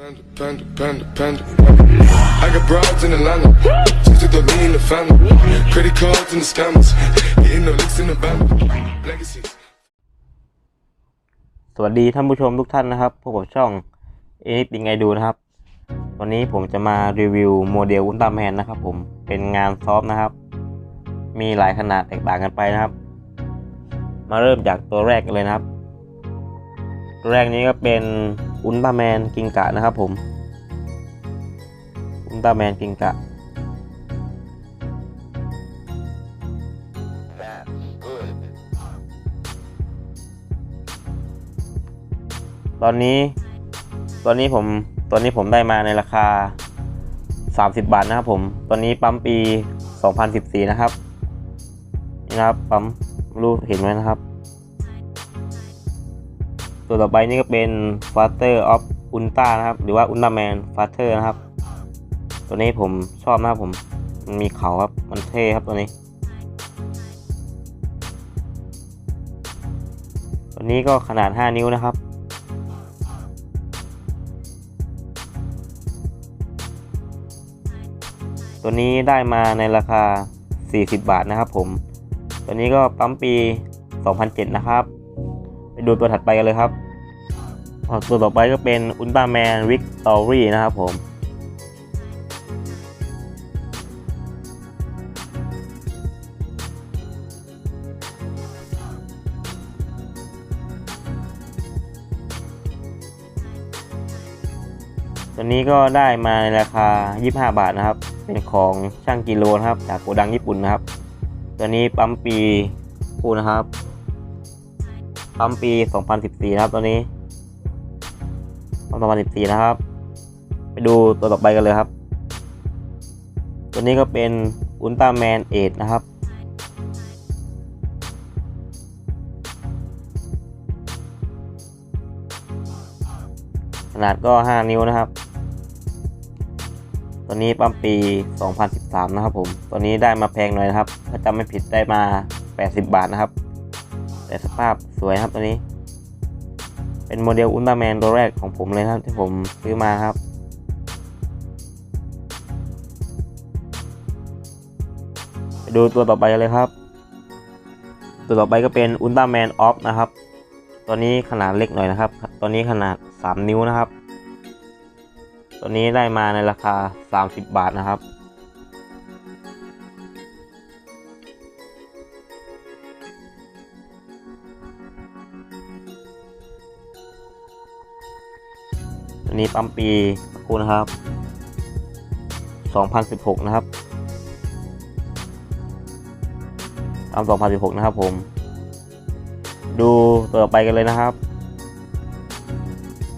Panda, panda, panda, panda. I got broads in Atlanta. Just took the lean the family. Credit cards and the scammers. Hitting the licks in the band. Legacies. สวัสดีท่านผู้ชมทุกท่านนะครับ พบกับช่องเอ็นิติงไงดูนะครับ วันนี้ผมจะมารีวิวโมเดลอุลตร้าแมนนะครับผม เป็นงานซอฟต์นะครับ มีหลายขนาดแตกต่างกันไปนะครับ มาเริ่มจากตัวแรกกันเลยนะครับ ตัวแรกนี้ก็เป็น อุลตร้าแมนกิงกะนะครับผม อุลตร้าแมนกิงกะ ตอนนี้ ตอนนี้ผม ตอนนี้ผมได้มาในราคา 30 บาทนะครับผม ตอนนี้ปั๊มปี 2014 นะครับ นี่นะครับ ปั๊มรู้เห็นไหมนะครับ ตัวต่อไปนี่ก็เป็น Father of Ultra นะครับ หรือว่า Ultraman Father นะครับ ตัวนี้ผมชอบนะครับผมมันมีเขาครับ มันเท่ครับตัวนี้ ตัวนี้ก็ขนาด 5 นิ้วนะครับตัวนี้ได้มาในราคา 40 บาทนะครับผม ตัวนี้ก็ปั๊มปี 2007 นะครับ ดูตัวถัดไปกันเลยครับ ตัวต่อไปก็เป็นอุลตร้าแมนวิกตอรี่นะครับผมตัวนี้ก็ได้มาในราคา 25 บาทนะครับ เป็นของช่างกิโลนะครับ จากโกดังญี่ปุ่นนะครับ ตัวนี้ปั๊มปีคู่นะครับ ปั๊มปี 2014 นะครับตัวนี้ปั๊ม2014 นะครับ ไปดูตัวต่อไปกันเลยครับ ตัวนี้ก็เป็นอุลตร้าแมนเอทนะครับ ขนาดก็ 5 นิ้วนะครับ ตัวนี้ปั๊มปี 2013 นะครับผม ตัวนี้ได้มาแพงหน่อยนะครับ ถ้าจำไม่ผิดได้มา 80 บาทนะครับ แต่สภาพสวยครับตัวนี้ เป็นโมเดลอุลตร้าแมนตัวแรกของผมเลยครับที่ผมซื้อมาครับ ไปดูตัวต่อไปเลยครับ ตัวต่อไปก็เป็นอุลตร้าแมนออฟนะครับ ตัวนี้ขนาดเล็กหน่อยนะครับ ตัวนี้ขนาด 3 นิ้วนะครับ ตัวนี้ได้มาในราคา 30 บาทนะครับ นี้ปั๊มปีคู่นะครับ 2016 นะครับปั๊ม2016 นะครับผม ดูตัวต่อไปกันเลยนะครับ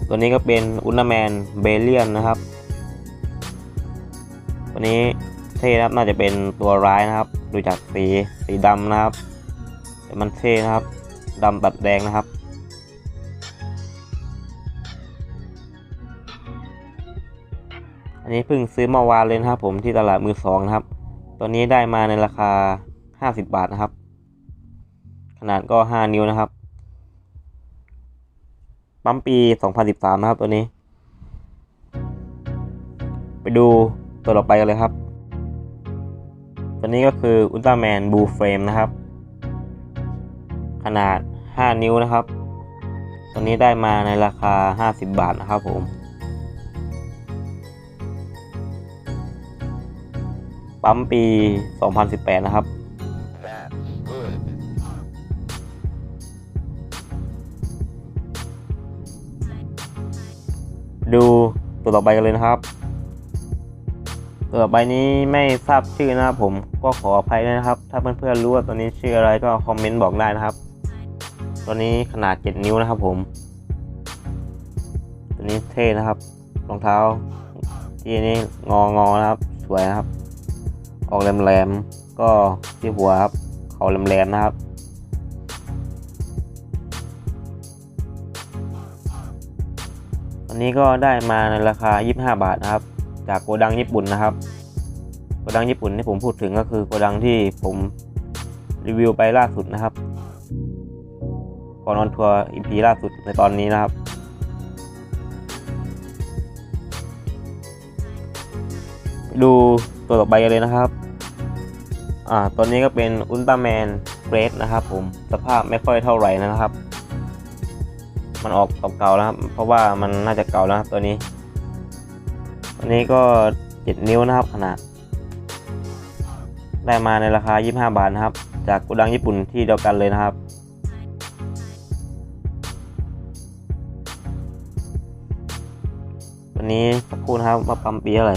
ตัวนี้ก็เป็นอุลตร้าแมนเบเลียนนะครับ ตัวนี้เท่นะครับน่าจะเป็นตัวร้ายนะครับ ดูจากสีสีดำนะครับ แต่มันเท่นะครับดำตัดแดงนะครับ อันนี้เพิ่งซื้อเมาวานเลยนะครับ ผมที่ตลาดมือสองนะครับ ตัวนี้ได้มาในราคา 50 บาทนะครับ ขนาดก็ 5 นิ้วนะครับ ปั๊มปี 2013 นะครับตัวนี้ ไปดูตัวต่อไปกันเลยครับ ตัวนี้ก็คืออุลตร้าแมนบูเฟรมนะครับ ขนาด 5 นิ้วนะครับ ตัวนี้ได้มาในราคา 50 บาทนะครับผม ปั๊มปี 2018 นะครับ ดูตัวต่อไปกันเลยนะครับ ตัวต่อไปนี้ไม่ทราบชื่อนะครับผมก็ขออภัยด้วยนะครับ ถ้าเพื่อนๆรู้ว่าตัวนี้ชื่ออะไรก็คอมเมนต์บอกได้นะครับ ตัวนี้ขนาด 7 นิ้วนะครับผม ตัวนี้เท่นะครับ รองเท้าที่นี่งองอนะครับ สวยนะครับ ออกแหลมๆก็ที่หัวครับเขาแหลมๆนะครับอันนี้ก็ได้มาในราคา 25 บาทนะครับ จากโกดังญี่ปุ่นนะครับโกดังญี่ปุ่นที่ผมพูดถึงก็คือโกดังที่ผมรีวิวไปล่าสุดนะครับก่อนออนทัวร์อีพีล่าสุดในตอนนี้นะครับ ดูตัวต่อไปกันเลยนะครับ อ่าตัวนี้ก็เป็นอุลตร้าแมนเกรดนะครับผม สภาพไม่ค่อยเท่าไหร่นะครับ มันออกเก่าๆแล้วครับ เพราะว่ามันน่าจะเก่าแล้วครับตัวนี้ ตัวนี้ก็ 7 นิ้วนะครับขนาด ได้มาในราคา 25 บาทนะครับ จากกุดังญี่ปุ่นที่เดียวกันเลยนะครับวันนี้สักครู่นะครับว่าปั๊มปีเท่าไร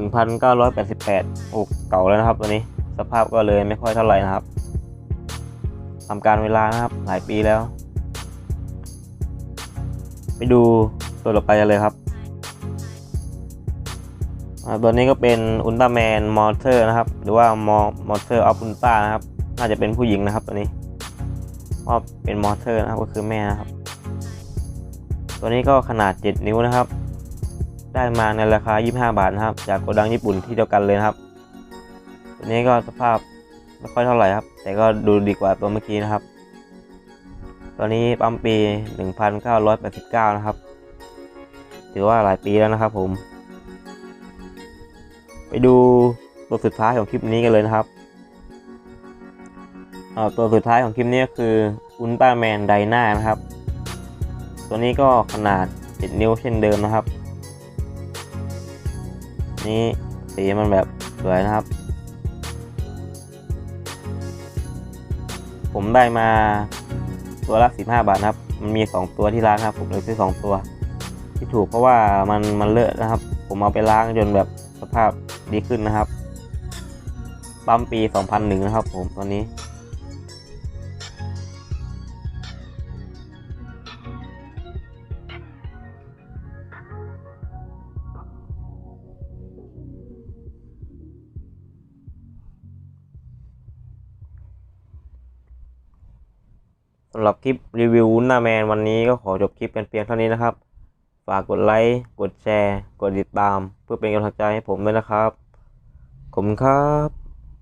หนึ่งพันเก้าร้อยแปดสิบแปดโอ้เก่าแล้วนะครับตัวนี้สภาพก็เลยไม่ค่อยเท่าไหร่นะครับทำการเวลานะครับหลายปีแล้ว ไปดูตัวต่อไปกันเลยครับตัวนี้ก็เป็นอุลตร้าแมนมอเตอร์นะครับ หรือว่ามอมอเตอร์ออฟอุลตร้านะครับ น่าจะเป็นผู้หญิงนะครับตัวนี้เพราะเป็นมอเตอร์นะครับก็คือแม่นะครับ ตัวนี้ก็ขนาด 7 นิ้วนะครับ ได้มาในราคา 25 บาทนะครับ จากโกดังญี่ปุ่นที่เดียวกันเลยนะครับ ตัวนี้ก็สภาพไม่ค่อยเท่าไหร่ครับ แต่ก็ดูดีกว่าตัวเมื่อกี้นะครับตัวนี้ปั๊มปี 1989 นะครับ ถือว่าหลายปีแล้วนะครับผม ไปดูตัวสุดท้ายของคลิปนี้กันเลยนะครับเอ่อตัวสุดท้ายของคลิปนี้ก็คืออุลตร้าแมนไดนานะครับ ตัวนี้ก็ขนาด 7 นิ้วเช่นเดิมนะครับ นี่สีมันแบบสวยนะครับ ผมได้มาตัวละ15 บาทนะครับ มันมี 2 ตัวที่ร้านครับ ผมเลยซื้อ2ตัว ที่ถูกเพราะว่ามันมันเลอะนะครับ ผมเอาไปล้างจนแบบสภาพดีขึ้นนะครับ ปั๊มปี 2001 นะครับผมตัวนี้ สำหรับคลิปรีวิวหน้าแมนวันนี้ก็ขอจบคลิปเป็นเพียงเท่านี้นะครับ ฝากกดไลค์ กดแชร์ กดติดตาม เพื่อเป็นกำลังใจให้ผมด้วยนะครับ ขอบคุณครับ